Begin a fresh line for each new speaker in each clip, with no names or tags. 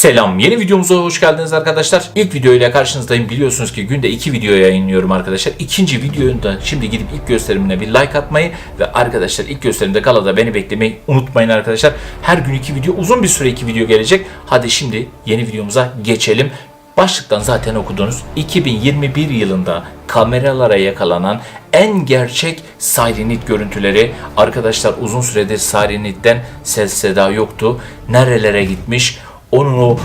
Selam. Yeni videomuza hoş geldiniz arkadaşlar. İlk video ile karşınızdayım. Biliyorsunuz ki günde iki video yayınlıyorum arkadaşlar. İkinci videoda şimdi gidip ilk gösterimine bir like atmayı ve arkadaşlar ilk gösterimde galada beni beklemeyi unutmayın arkadaşlar. Her gün iki video, uzun bir süre iki video gelecek. Hadi şimdi yeni videomuza geçelim. Başlıktan zaten okudunuz. 2021 yılında kameralara yakalanan en gerçek Sirenit görüntüleri. Arkadaşlar uzun süredir Sirenit'ten ses seda yoktu. Nerelere gitmiş? Onun o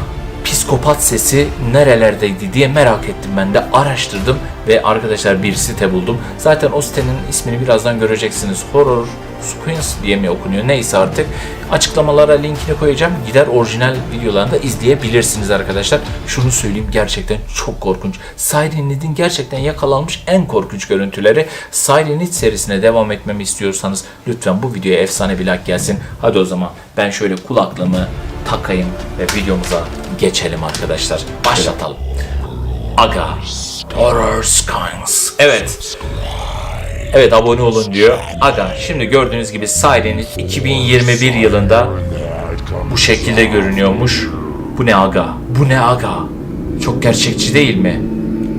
psikopat sesi nerelerdeydi diye merak ettim ben de araştırdım ve arkadaşlar bir site buldum. Zaten o sitenin ismini birazdan göreceksiniz. Horror Squins diye mi okunuyor neyse artık. Açıklamalara linkini koyacağım. Gider orijinal videolarını da izleyebilirsiniz arkadaşlar. Şunu söyleyeyim gerçekten çok korkunç. Sirenit'in gerçekten yakalanmış en korkunç görüntüleri. Sirenit serisine devam etmemi istiyorsanız lütfen bu videoya efsane bir like gelsin. Hadi o zaman ben şöyle kulaklığımı takayım ve videomuza geçelim arkadaşlar. Başlatalım. Aga. Horror Skins. Evet. Evet abone olun diyor. Aga şimdi gördüğünüz gibi Sirenit 2021 yılında bu şekilde görünüyormuş. Bu ne aga? Bu ne aga? Çok gerçekçi değil mi?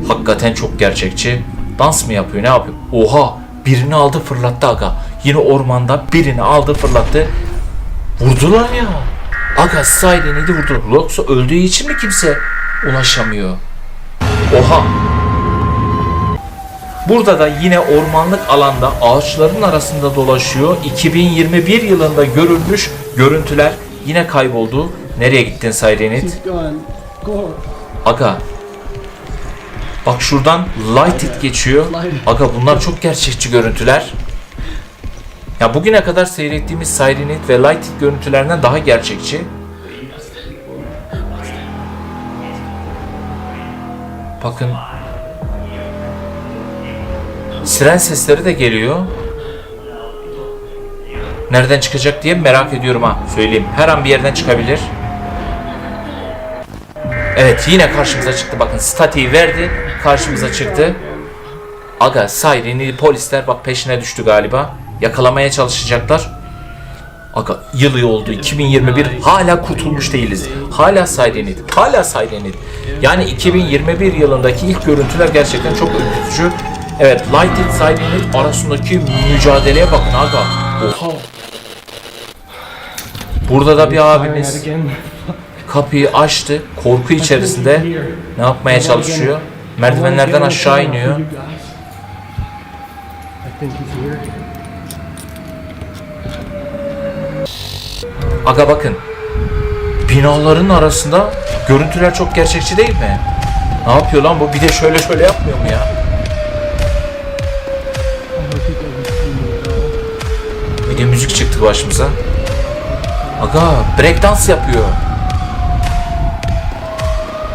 Hakikaten çok gerçekçi. Dans mı yapıyor ne yapıyor? Oha birini aldı fırlattı aga. Yine ormanda birini aldı fırlattı. Vurdular ya. Aga Sirenit'i vurdu. Yoksa öldüğü için mi kimse ulaşamıyor? Oha Burada da yine ormanlık alanda ağaçların arasında dolaşıyor. 2021 yılında görülmüş görüntüler yine kayboldu. Nereye gittin Sirenit? Aga. Bak şuradan Light It geçiyor. Aga bunlar çok gerçekçi görüntüler. Ya bugüne kadar seyrettiğimiz Sirenit ve Light It görüntülerinden daha gerçekçi. Bakın. Siren sesleri de geliyor. Nereden çıkacak diye merak ediyorum ha. Söyleyeyim. Her an bir yerden çıkabilir. Evet yine karşımıza çıktı. Bakın statiği verdi. Karşımıza çıktı. Aga Siren'i polisler bak peşine düştü galiba. Yakalamaya çalışacaklar. Aga yılı oldu 2021 hala kurtulmuş değiliz. Hala Sirenit. Hala Sirenit. Yani 2021 yılındaki ilk görüntüler gerçekten çok ürkütücü. Evet Light It Sirenit arasındaki mücadeleye bakın aga. Oha. Burada da bir abimiz kapıyı açtı. Korku içerisinde ne yapmaya çalışıyor? Merdivenlerden aşağı iniyor.
I think he's here.
Aga bakın. Binaların arasında görüntüler çok gerçekçi değil mi? Ne yapıyor lan bu? Bir de şöyle şöyle yapmıyor mu ya? Bir de müzik çıktı başımıza. Aga break dans yapıyor.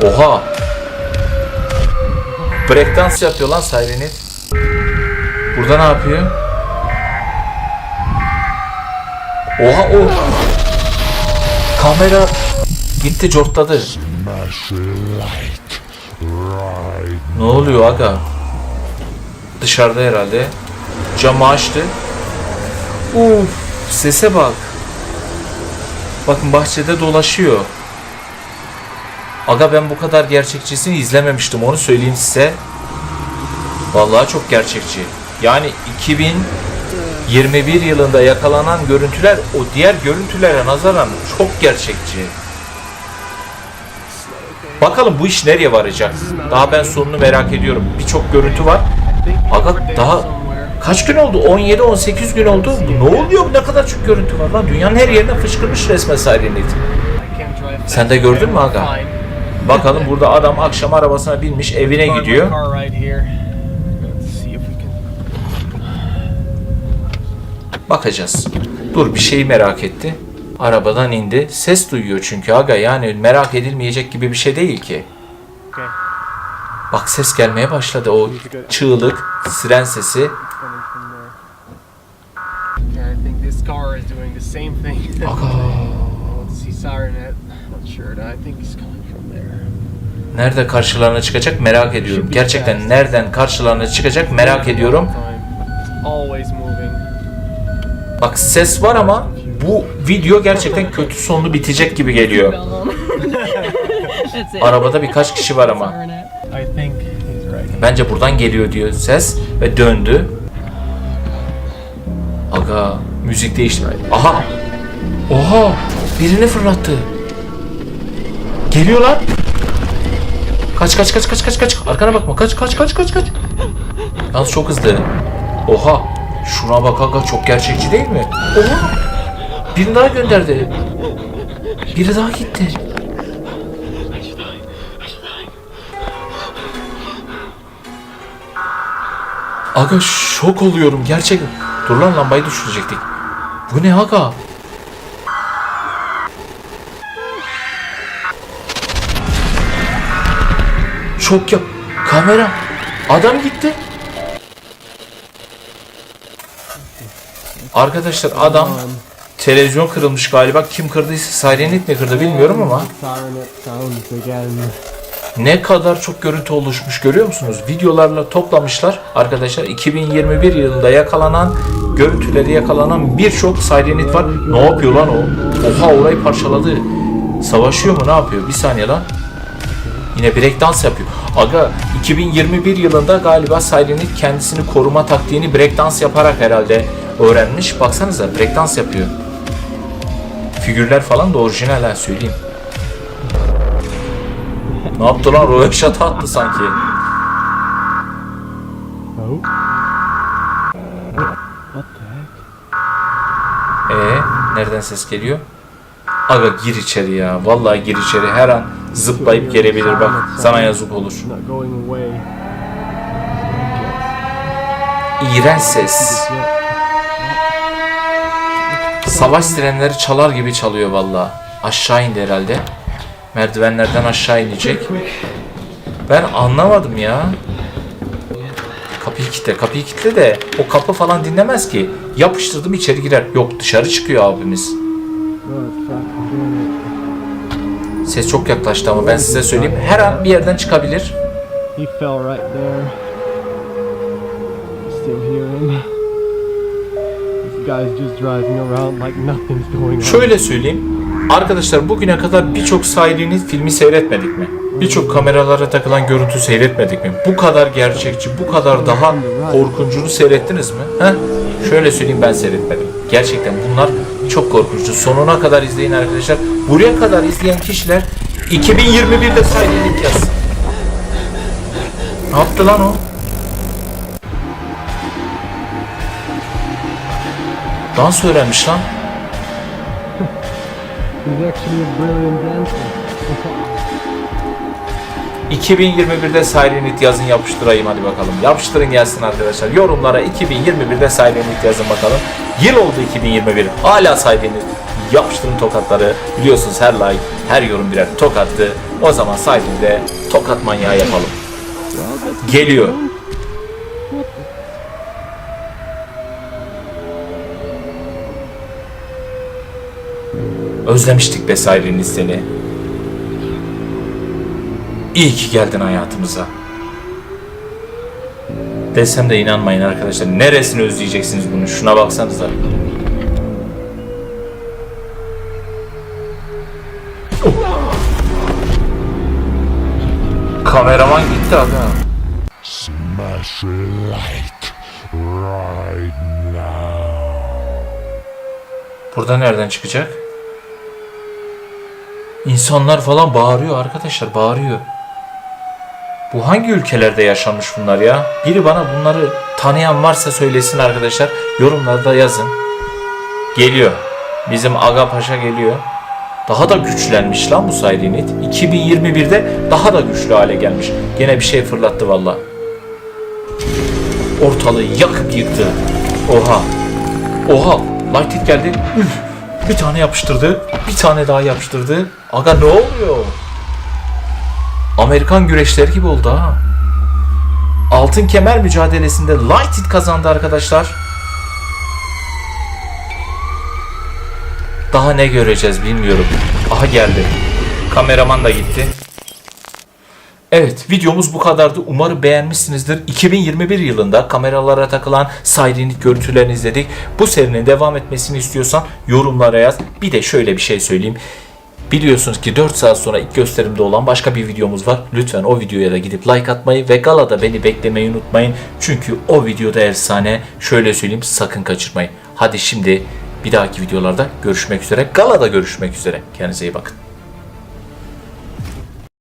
Oha. Break dans yapıyor lan Sirenit. Burada ne yapıyor? Oha o. Kamera gitti cortladı. Ne oluyor aga? Dışarıda herhalde. Camı açtı. Uf, sese bak. Bakın bahçede dolaşıyor. Aga ben bu kadar gerçekçisini izlememiştim onu söyleyeyim size. Vallahi çok gerçekçi. Yani 2021 yılında yakalanan görüntüler o diğer görüntülere nazaran çok gerçekçi. Bakalım bu iş nereye varacak? Daha ben sonunu merak ediyorum. Birçok görüntü var. Aga daha kaç gün oldu? 17-18 gün oldu. Ne oluyor? Ne kadar çok görüntü var lan. Dünyanın her yerine fışkırmış resmen Sirenit. Sen de gördün mü aga? Bakalım burada adam akşam arabasına binmiş evine gidiyor. Bakacağız. Dur bir şeyi merak etti. Arabadan indi. Ses duyuyor çünkü aga yani merak edilmeyecek gibi bir şey değil ki. Bak ses gelmeye başladı o çığlık, siren sesi. Nerede karşılarına çıkacak merak ediyorum. Gerçekten nereden karşılarına çıkacak merak ediyorum. Bak ses var ama bu video gerçekten kötü sonlu bitecek gibi geliyor. Arabada birkaç kişi var ama. Bence buradan geliyor diyor ses ve döndü. Aga müzik değişti. Aha. Oha. Birini fırlattı. Geliyorlar. Kaç kaç kaç kaç kaç kaç. Arkana bakma. Kaç kaç kaç kaç kaç. Yalnız çok hızlı. Oha. Şuna bak aga çok gerçekçi değil mi? Oha. Birini daha gönderdi. Biri daha gitti. Aga şok oluyorum gerçekten. Dur lan lambayı düşürecektik. Bu ne aga? Şok yap. Kamera. Adam gitti. Arkadaşlar adam televizyon kırılmış galiba. Kim kırdıysa Sirenit mi kırdı bilmiyorum ama ne kadar çok görüntü oluşmuş görüyor musunuz? Videolarla toplamışlar arkadaşlar. 2021 yılında yakalanan görüntüleri yakalanan birçok Sirenit var. Ne yapıyor lan o? Oha orayı parçaladı. Savaşıyor mu ne yapıyor? Bir saniye lan. Yine breakdance yapıyor. Aga 2021 yılında galiba Sirenit kendisini koruma taktiğini breakdance yaparak herhalde öğrenmiş. Baksanıza breakdance yapıyor. Figürler falan da orijinal ha söyleyeyim. Ne yaptı lan? Röveşata attı sanki. Ee, nereden ses geliyor? Aga gir içeri ya. Vallahi gir içeri. Her an zıplayıp gelebilir bak. Sana yazık olur. İğrenç ses. Savaş sirenleri çalar gibi çalıyor vallahi. Aşağı indi herhalde. Merdivenlerden aşağı inecek. Ben anlamadım ya. Kapıyı kilitle, kapıyı kilitle de o kapı falan dinlemez ki. Yapıştırdım içeri girer. Yok dışarı çıkıyor abimiz. Ses çok yaklaştı ama ben size söyleyeyim. Her an bir yerden çıkabilir.
He fell right there. Still hear.
Şöyle söyleyeyim. Arkadaşlar bugüne kadar birçok Sirenit filmi seyretmedik mi? Birçok kameralara takılan görüntü seyretmedik mi? Bu kadar gerçekçi, bu kadar daha korkuncunu seyrettiniz mi? He? Şöyle söyleyeyim ben seyretmedim. Gerçekten bunlar çok korkunçtu. Sonuna kadar izleyin arkadaşlar. Buraya kadar izleyen kişiler 2021'de Sirenit yazsın. Ne yaptı lan o? Dans öğrenmiş lan.
He's a brilliant dancer.
2021'de Sirenit yazın yapıştırayım hadi bakalım. Yapıştırın gelsin arkadaşlar. Yorumlara 2021'de Sirenit yazın bakalım. Yıl oldu 2021. Hala Sirenit. Yapıştırın tokatları. Biliyorsunuz her like, her yorum birer tokattı. O zaman Sirenit'de tokat manyağı yapalım. Geliyor. Özlemiştik be seni. İyi ki geldin hayatımıza. Desem de inanmayın arkadaşlar. Neresini özleyeceksiniz bunu? Şuna baksanıza. Kameraman gitti aga.
Smash like right now.
Burada nereden çıkacak? İnsanlar falan bağırıyor arkadaşlar bağırıyor. Bu hangi ülkelerde yaşanmış bunlar ya? Biri bana bunları tanıyan varsa söylesin arkadaşlar. Yorumlarda yazın. Geliyor. Bizim Aga Paşa geliyor. Daha da güçlenmiş lan bu Sirenit. 2021'de daha da güçlü hale gelmiş. Gene bir şey fırlattı valla. Ortalığı yakıp yıktı. Oha. Oha. Light hit geldi. Üf. Bir tane yapıştırdı. Bir tane daha yapıştırdı. Aga ne oluyor? Amerikan güreşleri gibi oldu ha. Altın kemer mücadelesinde Light hit kazandı arkadaşlar. Daha ne göreceğiz bilmiyorum. Aha geldi. Kameraman da gitti. Evet videomuz bu kadardı. Umarım beğenmişsinizdir. 2021 yılında kameralara takılan Sirenit görüntülerini izledik. Bu serinin devam etmesini istiyorsan yorumlara yaz. Bir de şöyle bir şey söyleyeyim. Biliyorsunuz ki 4 saat sonra ilk gösterimde olan başka bir videomuz var. Lütfen o videoya da gidip like atmayı ve galada beni beklemeyi unutmayın. Çünkü o videoda efsane. Şöyle söyleyeyim sakın kaçırmayın. Hadi şimdi bir dahaki videolarda görüşmek üzere. Galada görüşmek üzere. Kendinize iyi bakın.